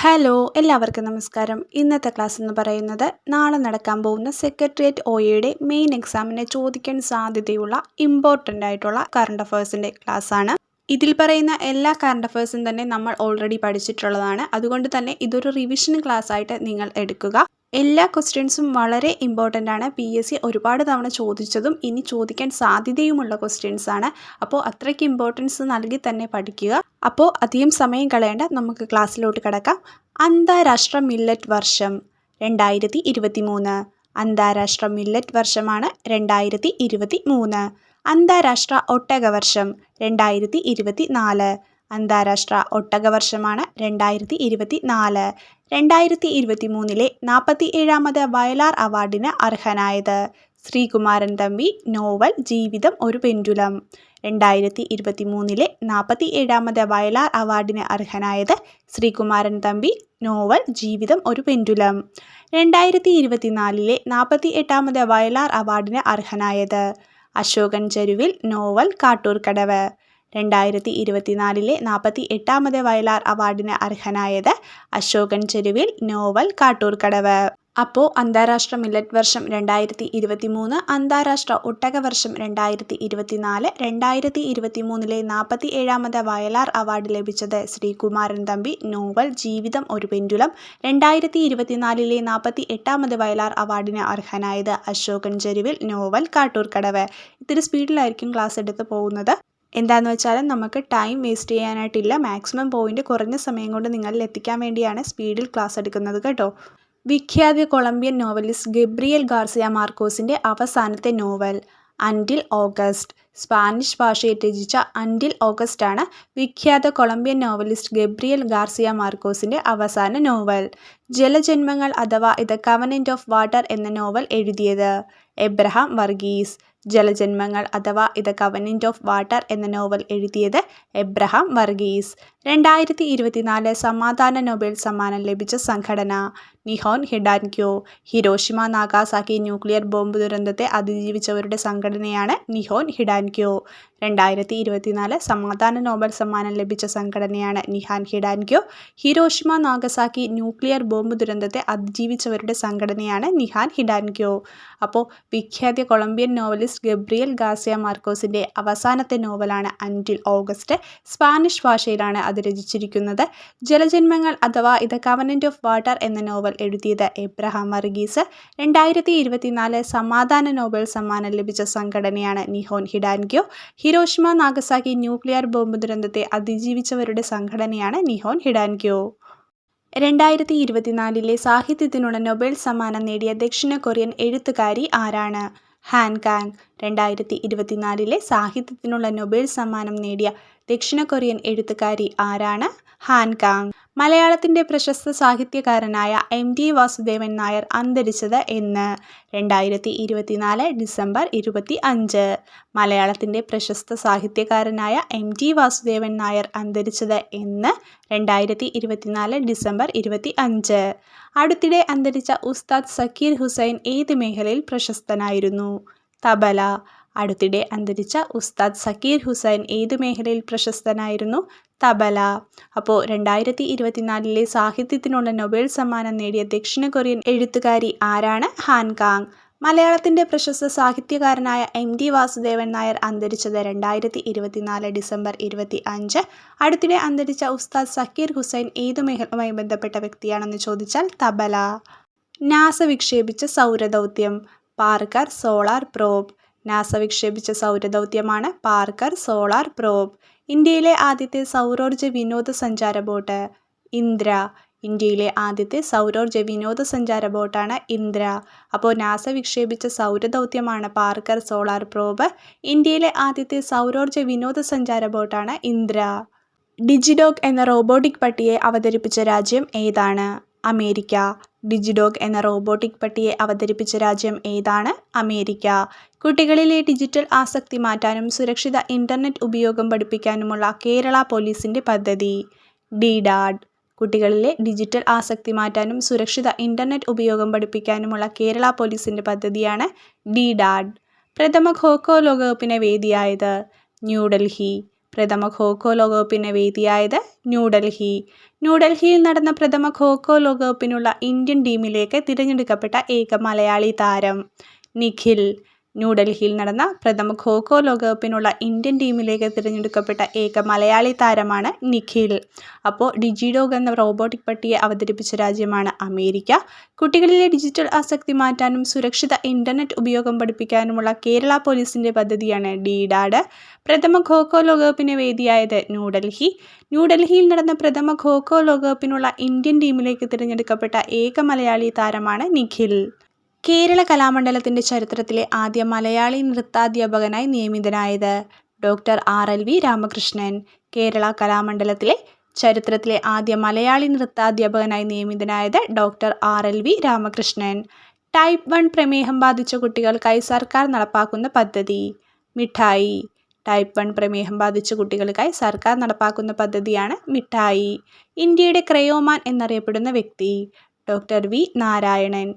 Hello എല്ലാവർക്കും നമസ്കാരം. ഇന്നത്തെ ക്ലാസ് എന്ന് പറയുന്നത് നാളെ നടക്കാൻ പോകുന്ന സെക്രട്ടേറിയറ്റ് ഒയുടെ മെയിൻ എക്സാമിനെ ചോദിക്കാൻ സാധ്യതയുള്ള ഇമ്പോർട്ടന്റ് ആയിട്ടുള്ള കറണ്ട് അഫയേഴ്സിന്റെ ആണ്. ഇതിൽ പറയുന്ന എല്ലാ കറണ്ട് അഫയേഴ്സും തന്നെ നമ്മൾ ഓൾറെഡി പഠിച്ചിട്ടുള്ളതാണ്. അതുകൊണ്ട് തന്നെ ഇതൊരു റിവിഷൻ ക്ലാസ് ആയിട്ട് നിങ്ങൾ എടുക്കുക. എല്ലാ ക്വസ്റ്റ്യൻസും വളരെ ഇമ്പോർട്ടന്റ് ആണ്. പി എസ് സി ഒരുപാട് തവണ ചോദിച്ചതും ഇനി ചോദിക്കാൻ സാധ്യതയുമുള്ള ക്വസ്റ്റ്യൻസ് ആണ്. അപ്പോൾ അത്രയ്ക്ക് ഇമ്പോർട്ടൻസ് നൽകി തന്നെ പഠിക്കുക. അപ്പോൾ അധികം സമയം കളയേണ്ട നമുക്ക് ക്ലാസ്സിലോട്ട് കിടക്കാം. അന്താരാഷ്ട്ര മില്ലറ്റ് വർഷം രണ്ടായിരത്തി ഇരുപത്തി മൂന്ന് അന്താരാഷ്ട്ര മില്ലറ്റ് വർഷമാണ് രണ്ടായിരത്തി ഇരുപത്തി മൂന്ന് അന്താരാഷ്ട്ര ഒട്ടക വർഷം രണ്ടായിരത്തി ഇരുപത്തി നാല് അന്താരാഷ്ട്ര ഒട്ടക വർഷമാണ് രണ്ടായിരത്തി ഇരുപത്തി നാല് രണ്ടായിരത്തി ഇരുപത്തി മൂന്നിലെ നാൽപ്പത്തി ഏഴാമത് വയലാർ അവാർഡിന് അർഹനായത് ശ്രീകുമാരൻ തമ്പി നോവൽ ജീവിതം ഒരു പെൻഡുലം. രണ്ടായിരത്തി ഇരുപത്തി മൂന്നിലെ നാൽപ്പത്തി ഏഴാമത് വയലാർ അവാർഡിന് അർഹനായത് ശ്രീകുമാരൻ തമ്പി നോവൽ ജീവിതം ഒരു പെൻഡുലം. രണ്ടായിരത്തി ഇരുപത്തിനാലിലെ നാൽപ്പത്തി എട്ടാമത് വയലാർ അവാർഡിന് അർഹനായത് അശോകൻ ചരുവിൽ നോവൽ കാട്ടൂർക്കടവ്. രണ്ടായിരത്തി ഇരുപത്തിനാലിലെ നാൽപ്പത്തി എട്ടാമത് വയലാർ അവാർഡിന് അർഹനായത് അശോകൻ ചെരുവിൽ നോവൽ കാട്ടൂർക്കടവ്. അപ്പോൾ അന്താരാഷ്ട്ര മില്ലറ്റ് വർഷം രണ്ടായിരത്തി ഇരുപത്തി മൂന്ന് അന്താരാഷ്ട്ര ഒട്ടക വർഷം രണ്ടായിരത്തി ഇരുപത്തിനാല് രണ്ടായിരത്തി ഇരുപത്തി മൂന്നിലെ നാൽപ്പത്തി ഏഴാമത് വയലാർ അവാർഡ് ലഭിച്ചത് ശ്രീകുമാരൻ തമ്പി നോവൽ ജീവിതം ഒരു പെൻഡുലം രണ്ടായിരത്തി ഇരുപത്തിനാലിലെ നാൽപ്പത്തി എട്ടാമത് വയലാർ അവാർഡിന് അർഹനായത് അശോകൻ ചെരുവിൽ നോവൽ കാട്ടൂർക്കടവ്. ഇത്തിരി സ്പീഡിലായിരിക്കും ക്ലാസ് എടുത്ത് പോകുന്നത്. എന്താണെന്ന് വെച്ചാൽ നമുക്ക് ടൈം വേസ്റ്റ് ചെയ്യാനായിട്ടില്ല. മാക്സിമം പോയിന്റ് കുറഞ്ഞ സമയം കൊണ്ട് നിങ്ങളിൽ എത്തിക്കാൻ വേണ്ടിയാണ് സ്പീഡിൽ ക്ലാസ് എടുക്കുന്നത് കേട്ടോ. വിഖ്യാത കൊളംബിയൻ നോവലിസ്റ്റ് ഗബ്രിയൽ ഗാർസിയ മാർക്കോസിന്റെ അവസാനത്തെ നോവൽ അൻഡിൽ ഓഗസ്റ്റ്. സ്പാനിഷ് ഭാഷയിൽ രചിച്ച അൻഡിൽ ഓഗസ്റ്റ് ആണ് വിഖ്യാത കൊളംബിയൻ നോവലിസ്റ്റ് ഗബ്രിയൽ ഗാർസിയ മാർക്കോസിന്റെ അവസാന നോവൽ. ജലജന്മങ്ങൾ അഥവാ ദ കവനന്റ് ഓഫ് വാട്ടർ എന്ന നോവൽ എഴുതിയത്. എബ്രഹാം വർഗീസ്. ജലജന്മങ്ങൾ അഥവാ ദ കവനന്റ് ഓഫ് വാട്ടർ എന്ന നോവൽ എഴുതിയത് എബ്രഹാം വർഗീസ്. രണ്ടായിരത്തി ഇരുപത്തിനാല് സമാധാന നോബൽ സമ്മാനം ലഭിച്ച സംഘടന. Nihon Hidankyo Hiroshima Nagasaki nuclear bomb ദുരന്തത്തെ അതിജീവിച്ചവരുടെ സംഘടനയാണ് നിഹോൻ ഹിഡാൻക്യോ. രണ്ടായിരത്തി ഇരുപത്തിനാല് സമാധാന നോബൽ സമ്മാനം ലഭിച്ച സംഘടനയാണ് Nihon Hidankyo. Hiroshima Nagasaki nuclear bomb ദുരന്തത്തെ അതിജീവിച്ചവരുടെ സംഘടനയാണ് നിഹാൻ ഹിഡാൻക്യോ. അപ്പോൾ വിഖ്യാത കൊളംബിയൻ നോവലിസ്റ്റ് ഗബ്രിയൽ ഗാസിയ മാർക്കോസിന്റെ അവസാനത്തെ നോവലാണ് അന്റിൽ ഓഗസ്റ്റ് സ്പാനിഷ് ഭാഷയിലാണ് അത് രചിച്ചിരിക്കുന്നത്. ജലജന്മങ്ങൾ അഥവാ ഇത് കവനന്റ് ഓഫ് വാട്ടർ എന്ന നോവൽ എഴുതിയത് എബ്രഹാം വർഗീസ്. രണ്ടായിരത്തി ഇരുപത്തിനാല് സമാധാന നോബൽ സമ്മാനം ലഭിച്ച സംഘടനയാണ് Nihon Hidankyo Hiroshima Nagasaki nuclear bomb ദുരന്തത്തെ അതിജീവിച്ചവരുടെ സംഘടനയാണ് നിഹോൻ ഹിഡാൻഗ്യോ രണ്ടായിരത്തി ഇരുപത്തിനാലിലെ സാഹിത്യത്തിനുള്ള നൊബേൽ സമ്മാനം നേടിയ ദക്ഷിണ കൊറിയൻ എഴുത്തുകാരി ആരാണ്? Han Kang. രണ്ടായിരത്തി ഇരുപത്തിനാലിലെ സാഹിത്യത്തിനുള്ള നൊബേൽ സമ്മാനം നേടിയ ദക്ഷിണ കൊറിയൻ എഴുത്തുകാരി ആരാണ്? Han Kang. മലയാളത്തിന്റെ പ്രശസ്ത സാഹിത്യകാരനായ എം ടി വാസുദേവൻ നായർ അന്തരിച്ചത് എന്ന് രണ്ടായിരത്തി ഇരുപത്തിനാല് ഡിസംബർ ഇരുപത്തി അഞ്ച്. മലയാളത്തിന്റെ പ്രശസ്ത സാഹിത്യകാരനായ എം ടി വാസുദേവൻ നായർ അന്തരിച്ചത് എന്ന് രണ്ടായിരത്തി ഇരുപത്തിനാല് ഡിസംബർ ഇരുപത്തി അഞ്ച്. അടുത്തിടെ അന്തരിച്ച ഉസ്താദ് സക്കീർ ഹുസൈൻ ഏത് മേഖലയിൽ പ്രശസ്തനായിരുന്നു? തബല. അടുത്തിടെ അന്തരിച്ച ഉസ്താദ് സക്കീർ ഹുസൈൻ ഏതു മേഖലയിൽ പ്രശസ്തനായിരുന്നു? തബല. അപ്പോൾ രണ്ടായിരത്തി ഇരുപത്തിനാലിലെ സാഹിത്യത്തിനുള്ള നൊബേൽ സമ്മാനം നേടിയ ദക്ഷിണ കൊറിയൻ എഴുത്തുകാരി ആരാണ്? ഹാൻകാങ് മലയാളത്തിന്റെ പ്രശസ്ത സാഹിത്യകാരനായ എം ടി വാസുദേവൻ നായർ അന്തരിച്ചത് രണ്ടായിരത്തി ഇരുപത്തിനാല് ഡിസംബർ ഇരുപത്തി അഞ്ച് അടുത്തിടെ അന്തരിച്ച ഉസ്താദ് സക്കീർ ഹുസൈൻ ഏത് മേഖലയുമായി ബന്ധപ്പെട്ട വ്യക്തിയാണെന്ന് ചോദിച്ചാൽ തബല. നാസ വിക്ഷേപിച്ച സൗരദൗത്യം. Parker solar probe. നാസ വിക്ഷേപിച്ച സൗരദൗത്യമാണ് പാർക്കർ സോളാർ പ്രോബ്. ഇന്ത്യയിലെ ആദ്യത്തെ സൗരോർജ വിനോദസഞ്ചാര ബോട്ട് ഇന്ദ്ര. ഇന്ത്യയിലെ ആദ്യത്തെ സൗരോർജ വിനോദസഞ്ചാര ബോട്ടാണ് ഇന്ദ്ര. അപ്പോൾ നാസ വിക്ഷേപിച്ച സൗരദൗത്യമാണ് പാർക്കർ സോളാർ പ്രോബ്. ഇന്ത്യയിലെ ആദ്യത്തെ സൗരോർജ വിനോദസഞ്ചാര ബോട്ടാണ് ഇന്ദ്ര. ഡിജിഡോഗ് എന്ന റോബോട്ടിക് പട്ടിയെ അവതരിപ്പിച്ച രാജ്യം ഏതാണ്? അമേരിക്ക. ഡിജിഡോഗ് എന്ന റോബോട്ടിക് പട്ടിയെ അവതരിപ്പിച്ച രാജ്യം ഏതാണ്? അമേരിക്ക. കുട്ടികളിലെ ഡിജിറ്റൽ ആസക്തി മാറ്റാനും സുരക്ഷിത ഇന്റർനെറ്റ് ഉപയോഗം പഠിപ്പിക്കാനുമുള്ള കേരള പോലീസിന്റെ പദ്ധതി. ഡിഡാഡ്. കുട്ടികളിലെ ഡിജിറ്റൽ ആസക്തി മാറ്റാനും സുരക്ഷിത ഇന്റർനെറ്റ് ഉപയോഗം പഠിപ്പിക്കാനുമുള്ള കേരള പോലീസിന്റെ പദ്ധതിയാണ് ഡിഡാഡ്. പ്രഥമ ഖോഖോ ലോകകപ്പിന് വേദിയായത് ന്യൂഡൽഹി. പ്രഥമ ഖോഖോ ലോകകപ്പിന് വേദിയായത് ന്യൂഡൽഹി ന്യൂഡൽഹിയിൽ നടന്ന പ്രഥമ ഖോഖോ ലോകകപ്പിനുള്ള ഇന്ത്യൻ ടീമിലേക്ക് തിരഞ്ഞെടുക്കപ്പെട്ട ഏക മലയാളി താരം നിഖിൽ. ന്യൂഡൽഹിയിൽ നടന്ന പ്രഥമ ഖോഖോ ലോകകപ്പിനുള്ള ഇന്ത്യൻ ടീമിലേക്ക് തിരഞ്ഞെടുക്കപ്പെട്ട ഏക മലയാളി താരമാണ് നിഖിൽ. അപ്പോൾ ഡിജിഡോഗ് എന്ന റോബോട്ടിക് പട്ടിയെ അവതരിപ്പിച്ച രാജ്യമാണ് അമേരിക്ക. കുട്ടികളിലെ ഡിജിറ്റൽ ആസക്തി മാറ്റാനും സുരക്ഷിത ഇന്റർനെറ്റ് ഉപയോഗം പഠിപ്പിക്കാനുമുള്ള കേരള പോലീസിന്റെ പദ്ധതിയാണ് ഡിഡാഡ് പ്രഥമ ഖോഖോ ലോകകപ്പിന് വേദിയായത് ന്യൂഡൽഹി. ന്യൂഡൽഹിയിൽ നടന്ന പ്രഥമ ഖോഖോ ലോകകപ്പിനുള്ള ഇന്ത്യൻ ടീമിലേക്ക് തിരഞ്ഞെടുക്കപ്പെട്ട ഏക മലയാളി താരമാണ് നിഖിൽ. കേരള കലാമണ്ഡലത്തിന്റെ ചരിത്രത്തിലെ ആദ്യ മലയാളി നൃത്താധ്യാപകനായി നിയമിതനായത് doctor R L V Ramakrishnan. Kerala കലാമണ്ഡലത്തിലെ ചരിത്രത്തിലെ ആദ്യ മലയാളി നൃത്താധ്യാപകനായി നിയമിതനായത് doctor R L V Ramakrishnan. Type one പ്രമേഹം ബാധിച്ച കുട്ടികൾക്കായി സർക്കാർ നടപ്പാക്കുന്ന പദ്ധതി. മിഠായി. ടൈപ്പ് വൺ പ്രമേഹം ബാധിച്ച കുട്ടികൾക്കായി സർക്കാർ നടപ്പാക്കുന്ന പദ്ധതിയാണ് മിഠായി. ഇന്ത്യയുടെ ക്രയോമാൻ എന്നറിയപ്പെടുന്ന വ്യക്തി. Doctor V Narayanan.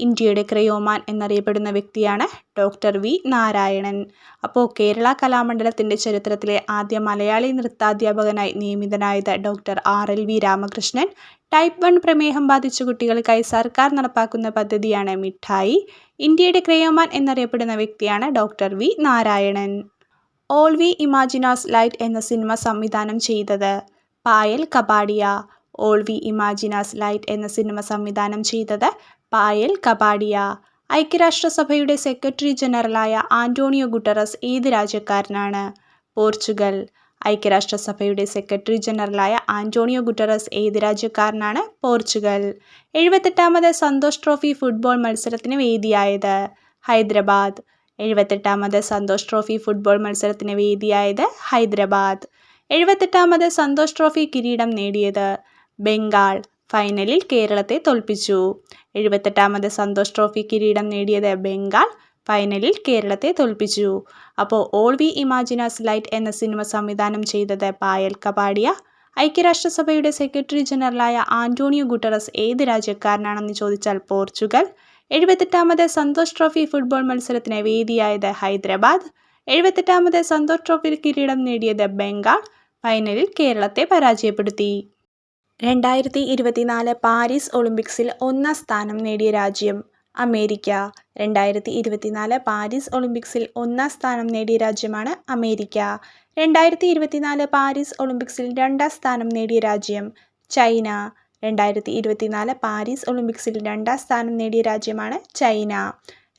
ഇന്ത്യയുടെ ക്രയോമാൻ എന്നറിയപ്പെടുന്ന വ്യക്തിയാണ് ഡോക്ടർ വി നാരായണൻ. അപ്പോൾ കേരള കലാമണ്ഡലത്തിന്റെ ചരിത്രത്തിലെ ആദ്യ മലയാളി നൃത്താധ്യാപകനായി നിയമിതനായത് doctor R L V Ramakrishnan. Type one പ്രമേഹം ബാധിച്ച കുട്ടികൾക്കായി സർക്കാർ നടപ്പാക്കുന്ന പദ്ധതിയാണ് മിഠായി. ഇന്ത്യയുടെ ക്രയോമാൻ എന്നറിയപ്പെടുന്ന വ്യക്തിയാണ് doctor V Narayanan. All we imagine as light എന്ന സിനിമ സംവിധാനം ചെയ്തത് Payal Kapadia. All we imagine as light എന്ന സിനിമ സംവിധാനം ചെയ്തത് പായൽ കപാഡിയ ഐക്യരാഷ്ട്രസഭയുടെ സെക്രട്ടറി ജനറലായ ആന്റോണിയോ ഗുട്ടറസ് ഏത് രാജ്യക്കാരനാണ്? പോർച്ചുഗൽ. ഐക്യരാഷ്ട്രസഭയുടെ സെക്രട്ടറി ജനറലായ ആന്റോണിയോ ഗുട്ടറസ് ഏത് രാജ്യക്കാരനാണ്? പോർച്ചുഗൽ. എഴുപത്തെട്ടാമത് സന്തോഷ് ട്രോഫി ഫുട്ബോൾ മത്സരത്തിന് വേദിയായത് ഹൈദരാബാദ്. എഴുപത്തെട്ടാമത് സന്തോഷ് ട്രോഫി ഫുട്ബോൾ മത്സരത്തിന് വേദിയായത് ഹൈദരാബാദ്. എഴുപത്തെട്ടാമത് സന്തോഷ് ട്രോഫി കിരീടം നേടിയത് ബംഗാൾ ഫൈനലിൽ കേരളത്തെ തോൽപ്പിച്ചു. എഴുപത്തെട്ടാമത് സന്തോഷ് ട്രോഫി കിരീടം നേടിയത് ബംഗാൾ ഫൈനലിൽ കേരളത്തെ തോൽപ്പിച്ചു. അപ്പോൾ all we imagine as light എന്ന സിനിമ സംവിധാനം ചെയ്തത് പായൽ കപാടിയ. ഐക്യരാഷ്ട്രസഭയുടെ സെക്രട്ടറി ജനറലായ ആന്റോണിയോ ഗുട്ടറസ് ഏത് രാജ്യക്കാരനാണെന്ന് ചോദിച്ചാൽ പോർച്ചുഗൽ. എഴുപത്തെട്ടാമത് സന്തോഷ് ട്രോഫി ഫുട്ബോൾ മത്സരത്തിന് വേദിയായത് ഹൈദരാബാദ്. എഴുപത്തെട്ടാമത് സന്തോഷ് ട്രോഫി കിരീടം നേടിയത് ബംഗാൾ. ഫൈനലിൽ കേരളത്തെ പരാജയപ്പെടുത്തി. രണ്ടായിരത്തി ഇരുപത്തിനാല് പാരീസ് ഒളിമ്പിക്സിൽ ഒന്നാം സ്ഥാനം നേടിയ രാജ്യം അമേരിക്ക. രണ്ടായിരത്തി ഇരുപത്തിനാല് പാരീസ് ഒളിമ്പിക്സിൽ ഒന്നാം സ്ഥാനം നേടിയ രാജ്യമാണ് അമേരിക്ക. രണ്ടായിരത്തി ഇരുപത്തിനാല് പാരീസ് ഒളിമ്പിക്സിൽ രണ്ടാം സ്ഥാനം നേടിയ രാജ്യം ചൈന. രണ്ടായിരത്തി ഇരുപത്തിനാല് പാരീസ് ഒളിമ്പിക്സിൽ രണ്ടാം സ്ഥാനം നേടിയ രാജ്യമാണ് ചൈന.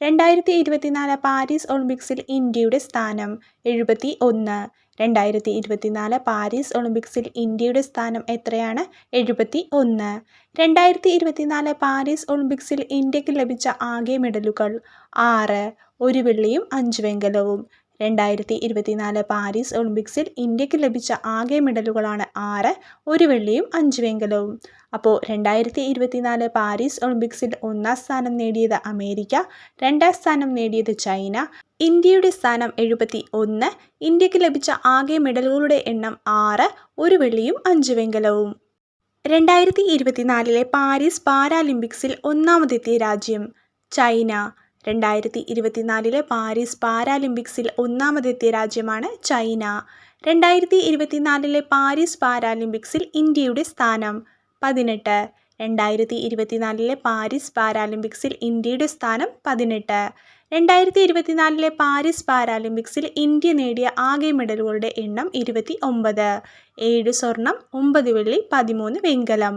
രണ്ടായിരത്തി ഇരുപത്തിനാല് പാരീസ് ഒളിമ്പിക്സിൽ ഇന്ത്യയുടെ സ്ഥാനം എഴുപത്തി ഒന്ന് രണ്ടായിരത്തി ഇരുപത്തിനാല് പാരീസ് ഒളിമ്പിക്സിൽ ഇന്ത്യയുടെ സ്ഥാനം എത്രയാണ്? എഴുപത്തി ഒന്ന് രണ്ടായിരത്തി ഇരുപത്തിനാല് പാരീസ് ഒളിമ്പിക്സിൽ ഇന്ത്യയ്ക്ക് ലഭിച്ച ആകെ മെഡലുകൾ ആറ് ഒരു വെള്ളിയും അഞ്ച് വെങ്കലവും. രണ്ടായിരത്തി ഇരുപത്തിനാല് പാരീസ് ഒളിമ്പിക്സിൽ ഇന്ത്യയ്ക്ക് ലഭിച്ച ആകെ മെഡലുകളാണ് ആറ് ഒരു വെള്ളിയും അഞ്ച് വെങ്കലവും. അപ്പോൾ രണ്ടായിരത്തി ഇരുപത്തിനാല് പാരീസ് ഒളിമ്പിക്സിൽ ഒന്നാം സ്ഥാനം നേടിയത് അമേരിക്ക രണ്ടാം സ്ഥാനം നേടിയത് ചൈന ഇന്ത്യയുടെ സ്ഥാനം എഴുപത്തി ഒന്ന് ഇന്ത്യയ്ക്ക് ലഭിച്ച ആകെ മെഡലുകളുടെ എണ്ണം ആറ് ഒരു വെള്ളിയും അഞ്ച് വെങ്കലവും. രണ്ടായിരത്തി ഇരുപത്തിനാലിലെ പാരീസ് പാരാലിമ്പിക്സിൽ ഒന്നാമതെത്തിയ രാജ്യം ചൈന. രണ്ടായിരത്തി ഇരുപത്തിനാലിലെ പാരീസ് പാരാലിമ്പിക്സിൽ ഒന്നാമതെത്തിയ രാജ്യമാണ് ചൈന. രണ്ടായിരത്തി ഇരുപത്തിനാലിലെ പാരീസ് പാരാലിമ്പിക്സിൽ ഇന്ത്യയുടെ സ്ഥാനം പതിനെട്ട്. രണ്ടായിരത്തി ഇരുപത്തിനാലിലെ പാരീസ് പാരാലിമ്പിക്സിൽ ഇന്ത്യയുടെ സ്ഥാനം പതിനെട്ട്. രണ്ടായിരത്തി ഇരുപത്തിനാലിലെ പാരീസ് പാരാലിമ്പിക്സിൽ ഇന്ത്യ നേടിയ ആകെ മെഡലുകളുടെ എണ്ണം ഇരുപത്തി ഒമ്പത് ഏഴ് സ്വർണം ഒമ്പത് വെള്ളി പതിമൂന്ന് വെങ്കലം.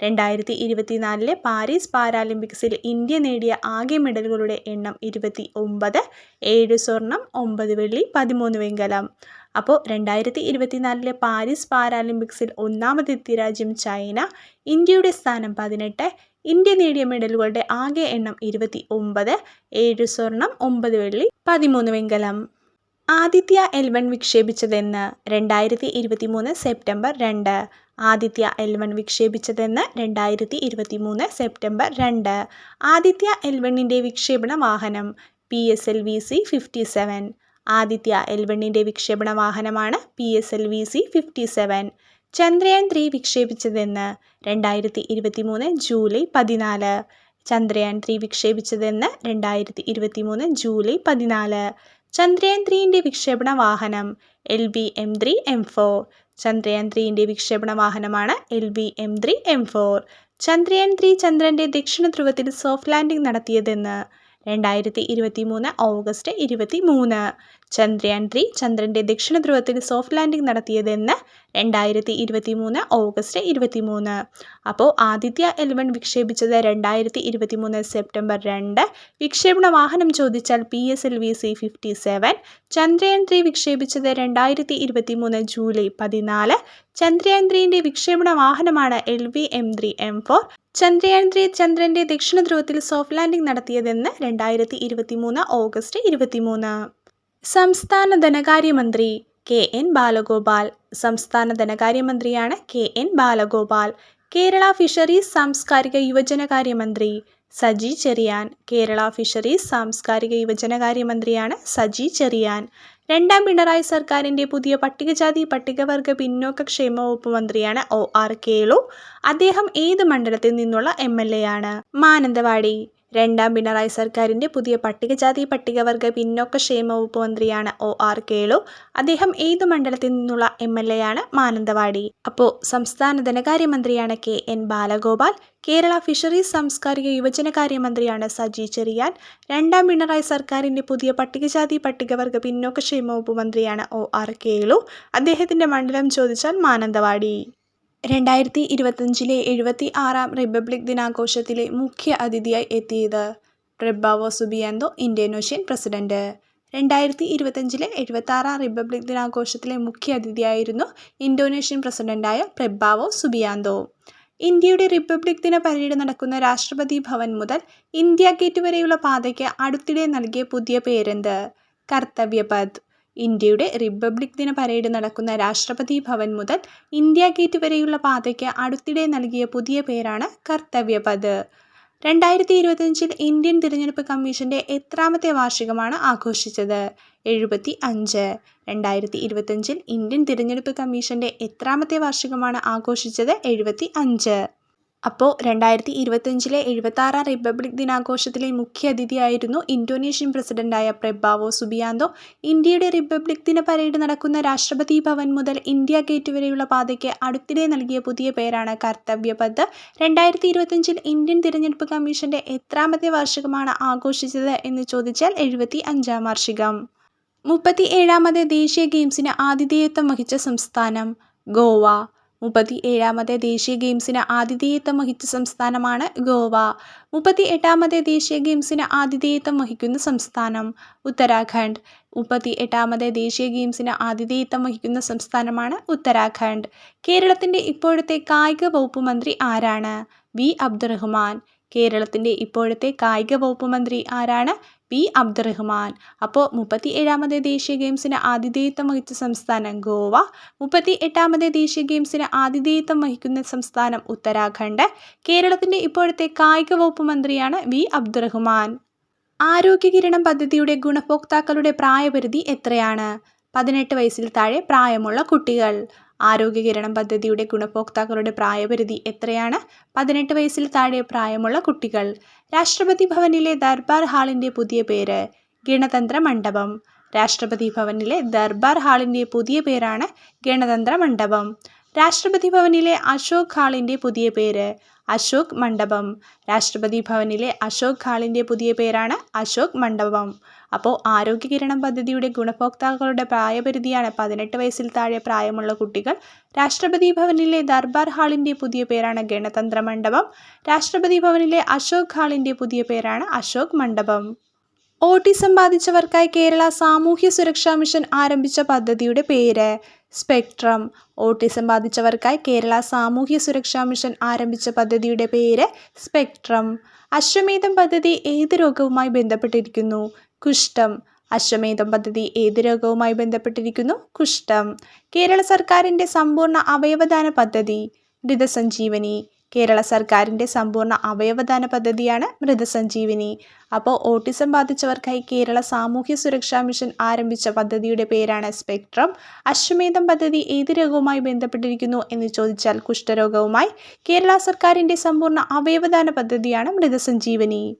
രണ്ടായിരത്തി ഇരുപത്തിനാലിലെ പാരീസ് പാരാലിമ്പിക്സിൽ ഇന്ത്യ നേടിയ ആകെ മെഡലുകളുടെ എണ്ണം ഇരുപത്തി ഒമ്പത് ഏഴ് സ്വർണം ഒമ്പത് വെള്ളി പതിമൂന്ന് വെങ്കലം. അപ്പോൾ രണ്ടായിരത്തി ഇരുപത്തിനാലിലെ പാരീസ് പാരാലിമ്പിക്സിൽ ഒന്നാമതെത്തിയ രാജ്യം ചൈന. ഇന്ത്യയുടെ സ്ഥാനം പതിനെട്ട്. ഇന്ത്യ നേടിയ മെഡലുകളുടെ ആകെ എണ്ണം ഇരുപത്തി ഒമ്പത് ഏഴ് സ്വർണം ഒമ്പത് വെള്ളി പതിമൂന്ന് വെങ്കലം. ആദിത്യ എൽവൺ വിക്ഷേപിച്ചതെന്ന് രണ്ടായിരത്തി ഇരുപത്തി മൂന്ന് സെപ്റ്റംബർ രണ്ട്. ആദിത്യ എൽവൺ വിക്ഷേപിച്ചതെന്ന് രണ്ടായിരത്തി ഇരുപത്തി മൂന്ന് സെപ്റ്റംബർ രണ്ട്. ആദിത്യ എൽ വണ്ണിന്റെ വിക്ഷേപണ വാഹനം P S L V C fifty seven. Aditya L വണ്ണിന്റെ വിക്ഷേപണ വാഹനമാണ് P S L V C fifty seven Chandrayaan three വിക്ഷേപിച്ചതെന്ന് രണ്ടായിരത്തി ഇരുപത്തി മൂന്ന് ജൂലൈ പതിനാല്. ചന്ദ്രയാൻ ത്രീ വിക്ഷേപിച്ചതെന്ന് രണ്ടായിരത്തി ഇരുപത്തി മൂന്ന് ജൂലൈ പതിനാല്. ചന്ദ്രയാൻ ത്രീന്റെ വിക്ഷേപണ വാഹനം L V M three M four Chandrayaan ത്രീന്റെ വിക്ഷേപണ വാഹനമാണ് L V M three M four Chandrayaan three ചന്ദ്രന്റെ ദക്ഷിണ ധ്രുവത്തിൽ സോഫ്റ്റ് ലാൻഡിംഗ് നടത്തിയതെന്ന് രണ്ടായിരത്തി ഇരുപത്തി മൂന്ന് ഓഗസ്റ്റ് ഇരുപത്തി മൂന്ന് ചന്ദ്രയാൻ ത്രീ ചന്ദ്രന്റെ ദക്ഷിണ ധ്രുവത്തിൽ സോഫ്റ്റ് ലാൻഡിംഗ് നടത്തിയതെന്ന് രണ്ടായിരത്തി ഇരുപത്തി മൂന്ന് ഓഗസ്റ്റ് ഇരുപത്തി മൂന്ന് അപ്പോൾ ആദിത്യ എലവൻ വിക്ഷേപിച്ചത് രണ്ടായിരത്തി ഇരുപത്തി മൂന്ന് സെപ്റ്റംബർ രണ്ട്. വിക്ഷേപണ വാഹനം ചോദിച്ചാൽ P S L V C fifty seven. Chandrayaan three വിക്ഷേപിച്ചത് രണ്ടായിരത്തി ഇരുപത്തി മൂന്ന് ജൂലൈ പതിനാല്. ചന്ദ്രയാൻ ത്രീന്റെ വിക്ഷേപണ വാഹനമാണ് L V M three M four. Chandrayaan three ചന്ദ്രന്റെ ദക്ഷിണ ധ്രുവത്തിൽ സോഫ്റ്റ് ലാൻഡിംഗ് നടത്തിയതെന്ന് രണ്ടായിരത്തി ഇരുപത്തി മൂന്ന് ഓഗസ്റ്റ് ഇരുപത്തി മൂന്ന് സംസ്ഥാന ധനകാര്യമന്ത്രി കെ എൻ ബാലഗോപാൽ. സംസ്ഥാന ധനകാര്യമന്ത്രിയാണ് K N Balagopal. Kerala fisheries സാംസ്കാരിക യുവജനകാര്യമന്ത്രി സജി ചെറിയാൻ. കേരള ഫിഷറീസ് സാംസ്കാരിക യുവജനകാര്യമന്ത്രിയാണ് സജി ചെറിയാൻ. രണ്ടാം പിണറായി സർക്കാരിന്റെ പുതിയ പട്ടികജാതി പട്ടികവർഗ പിന്നോക്ക ക്ഷേമ വകുപ്പ് മന്ത്രിയാണ് ഒ ആർ കേളു. അദ്ദേഹം ഏത് മണ്ഡലത്തിൽ നിന്നുള്ള എം എൽ എ ആണ്? മാനന്തവാടി. രണ്ടാം പിണറായി സർക്കാരിന്റെ പുതിയ പട്ടികജാതി പട്ടികവർഗ പിന്നോക്ക ക്ഷേമ വകുപ്പ് മന്ത്രിയാണ് ഒ ആർ കേളു. അദ്ദേഹം ഏത് മണ്ഡലത്തിൽ നിന്നുള്ള എം എൽ എ ആണ് മാനന്തവാടി. അപ്പോൾ സംസ്ഥാന ധനകാര്യമന്ത്രിയാണ് K N Balagopal Kerala fisheries സാംസ്കാരിക യുവജനകാര്യ മന്ത്രിയാണ് സജി ചെറിയാൻ രണ്ടാം പിണറായി സർക്കാരിന്റെ പുതിയ പട്ടികജാതി പട്ടികവർഗ പിന്നോക്ക ക്ഷേമ വകുപ്പ് മന്ത്രിയാണ് ഒ ആർ കേളു. അദ്ദേഹത്തിന്റെ മണ്ഡലം ചോദിച്ചാൽ മാനന്തവാടി. രണ്ടായിരത്തി ഇരുപത്തഞ്ചിലെ എഴുപത്തി ആറാം റിപ്പബ്ലിക് ദിനാഘോഷത്തിലെ മുഖ്യ അതിഥിയായി എത്തിയത് പ്രഭാവോ സുബിയാന്തോ ഇന്തോനേഷ്യൻ പ്രസിഡന്റ്. രണ്ടായിരത്തി ഇരുപത്തഞ്ചിലെ എഴുപത്താറാം റിപ്പബ്ലിക് ദിനാഘോഷത്തിലെ മുഖ്യ അതിഥിയായിരുന്നു ഇന്തോനേഷ്യൻ പ്രസിഡന്റായ പ്രബാവോ സുബിയാന്തോ. ഇന്ത്യയുടെ റിപ്പബ്ലിക് ദിന പരേഡ് നടക്കുന്ന രാഷ്ട്രപതി ഭവൻ മുതൽ ഇന്ത്യ ഗേറ്റ് വരെയുള്ള പാതയ്ക്ക് അടുത്തിടെ നൽകിയ പുതിയ പേരെന്ത്? കർത്തവ്യപഥ് ഇന്ത്യയുടെ റിപ്പബ്ലിക് ദിന പരേഡ് നടക്കുന്ന രാഷ്ട്രപതി ഭവൻ മുതൽ ഇന്ത്യ ഗേറ്റ് വരെയുള്ള പാതയ്ക്ക് അടുത്തിടെ നൽകിയ പുതിയ പേരാണ് കർത്തവ്യപഥ് രണ്ടായിരത്തി ഇരുപത്തിയഞ്ചിൽ ഇന്ത്യൻ തിരഞ്ഞെടുപ്പ് കമ്മീഷന്റെ എത്രാമത്തെ വാർഷികമാണ് ആഘോഷിച്ചത്? എഴുപത്തി അഞ്ച് രണ്ടായിരത്തി ഇരുപത്തിയഞ്ചിൽ ഇന്ത്യൻ തിരഞ്ഞെടുപ്പ് കമ്മീഷന്റെ എത്രാമത്തെ വാർഷികമാണ് ആഘോഷിച്ചത്? എഴുപത്തി അഞ്ച് അപ്പോൾ രണ്ടായിരത്തി ഇരുപത്തഞ്ചിലെ എഴുപത്താറാം റിപ്പബ്ലിക് ദിനാഘോഷത്തിലെ മുഖ്യ അതിഥിയായിരുന്നു ഇന്തോനേഷ്യൻ പ്രസിഡന്റായ പ്രഭാവോ സുബിയാന്തോ. ഇന്ത്യയുടെ റിപ്പബ്ലിക് ദിന പരേഡ് നടക്കുന്ന രാഷ്ട്രപതി ഭവൻ മുതൽ ഇന്ത്യ ഗേറ്റ് വരെയുള്ള പാതയ്ക്ക് അടുത്തിടെ നൽകിയ പുതിയ പേരാണ് കർത്തവ്യ പദ് രണ്ടായിരത്തി ഇരുപത്തഞ്ചിൽ ഇന്ത്യൻ തിരഞ്ഞെടുപ്പ് കമ്മീഷന്റെ എത്രാമത്തെ വാർഷികമാണ് ആഘോഷിച്ചത് എന്ന് ചോദിച്ചാൽ എഴുപത്തി അഞ്ചാം വാർഷികം. മുപ്പത്തി ഏഴാമത് ദേശീയ ഗെയിംസിന് ആതിഥേയത്വം വഹിച്ച സംസ്ഥാനം ഗോവ. മുപ്പത്തി ഏഴാമത് ദേശീയ ഗെയിംസിന് ആതിഥേയത്വം വഹിച്ച സംസ്ഥാനമാണ് ഗോവ. മുപ്പത്തി എട്ടാമത് ദേശീയ ഗെയിംസിന് ആതിഥേയത്വം വഹിക്കുന്ന സംസ്ഥാനം ഉത്തരാഖണ്ഡ്. മുപ്പത്തി എട്ടാമത് ദേശീയ ഗെയിംസിന് ആതിഥേയത്വം വഹിക്കുന്ന സംസ്ഥാനമാണ് ഉത്തരാഖണ്ഡ്. കേരളത്തിന്റെ ഇപ്പോഴത്തെ കായിക വകുപ്പ് മന്ത്രി ആരാണ്? വി. അബ്ദുറഹ്മാൻ. കേരളത്തിന്റെ ഇപ്പോഴത്തെ കായിക വകുപ്പ് മന്ത്രി ആരാണ്? പി. അബ്ദുറഹ്മാൻ. അപ്പോൾ മുപ്പത്തി ഏഴാമത് ദേശീയ ഗെയിംസിന് ആതിഥേയത്വം വഹിച്ച സംസ്ഥാനം ഗോവ. മുപ്പത്തി എട്ടാമത് ദേശീയ ഗെയിംസിന് ആതിഥേയത്വം വഹിക്കുന്ന സംസ്ഥാനം ഉത്തരാഖണ്ഡ്. കേരളത്തിന്റെ ഇപ്പോഴത്തെ കായിക വകുപ്പ് മന്ത്രിയാണ് വി. അബ്ദുറഹ്മാൻ. ആരോഗ്യ കിരണം പദ്ധതിയുടെ ഗുണഭോക്താക്കളുടെ പ്രായപരിധി എത്രയാണ്? പതിനെട്ട് വയസ്സിൽ താഴെ പ്രായമുള്ള കുട്ടികൾ. ആരോഗ്യകിരണം പദ്ധതിയുടെ ഗുണഭോക്താക്കളുടെ പ്രായപരിധി എത്രയാണ്? പതിനെട്ട് വയസ്സിൽ താഴെ പ്രായമുള്ള കുട്ടികൾ. രാഷ്ട്രപതി ഭവനിലെ ദർബാർ ഹാളിന്റെ പുതിയ പേര് ഗണതന്ത്ര മണ്ഡപം. രാഷ്ട്രപതി ഭവനിലെ ദർബാർ ഹാളിന്റെ പുതിയ പേരാണ് ഗണതന്ത്ര മണ്ഡപം. രാഷ്ട്രപതി ഭവനിലെ അശോക് ഹാളിന്റെ പുതിയ പേര് അശോക് മണ്ഡപം. രാഷ്ട്രപതി ഭവനിലെ അശോക് ഹാളിന്റെ പുതിയ പേരാണ് അശോക് മണ്ഡപം. അപ്പോൾ ആരോഗ്യ കിരണം പദ്ധതിയുടെ ഗുണഭോക്താക്കളുടെ പ്രായപരിധിയാണ് പതിനെട്ട് വയസ്സിൽ താഴെ പ്രായമുള്ള കുട്ടികൾ. രാഷ്ട്രപതി ഭവനിലെ ദർബാർ ഹാളിന്റെ പുതിയ പേരാണ് ഗണതന്ത്ര മണ്ഡപം. രാഷ്ട്രപതി ഭവനിലെ അശോക് ഹാളിന്റെ പുതിയ പേരാണ് അശോക് മണ്ഡപം. ഓട്ടിസം ബാധിച്ചവർക്കായി കേരള സാമൂഹ്യ സുരക്ഷാ മിഷൻ ആരംഭിച്ച പദ്ധതിയുടെ പേര്. സ്പെക്ട്രം. ഓട്ടിസം ബാധിച്ചവർക്കായി കേരള സാമൂഹ്യ സുരക്ഷാ മിഷൻ ആരംഭിച്ച പദ്ധതിയുടെ പേര് സ്പെക്ട്രം. അശ്വമേധം പദ്ധതി ഏത് രോഗവുമായി ബന്ധപ്പെട്ടിരിക്കുന്നു? കുഷ്ഠം. അശ്വമേധം പദ്ധതി ഏത് രോഗവുമായി ബന്ധപ്പെട്ടിരിക്കുന്നു? കുഷ്ഠം. കേരള സർക്കാരിന്റെ സമ്പൂർണ അവയവദാന പദ്ധതി മൃതസഞ്ജീവനി. കേരള സർക്കാരിന്റെ സമ്പൂർണ അവയവദാന പദ്ധതിയാണ് മൃതസഞ്ജീവനി. അപ്പോൾ ഓട്ടിസം ബാധിച്ചവർക്കായി കേരള സാമൂഹ്യ സുരക്ഷാ മിഷൻ ആരംഭിച്ച പദ്ധതിയുടെ പേരാണ് സ്പെക്ട്രം. അശ്വമേധം പദ്ധതി ഏത് രോഗവുമായി ബന്ധപ്പെട്ടിരിക്കുന്നു എന്ന് ചോദിച്ചാൽ കുഷ്ഠരോഗവുമായി. കേരള സർക്കാരിന്റെ സമ്പൂർണ അവയവദാന പദ്ധതിയാണ് മൃതസഞ്ജീവനി.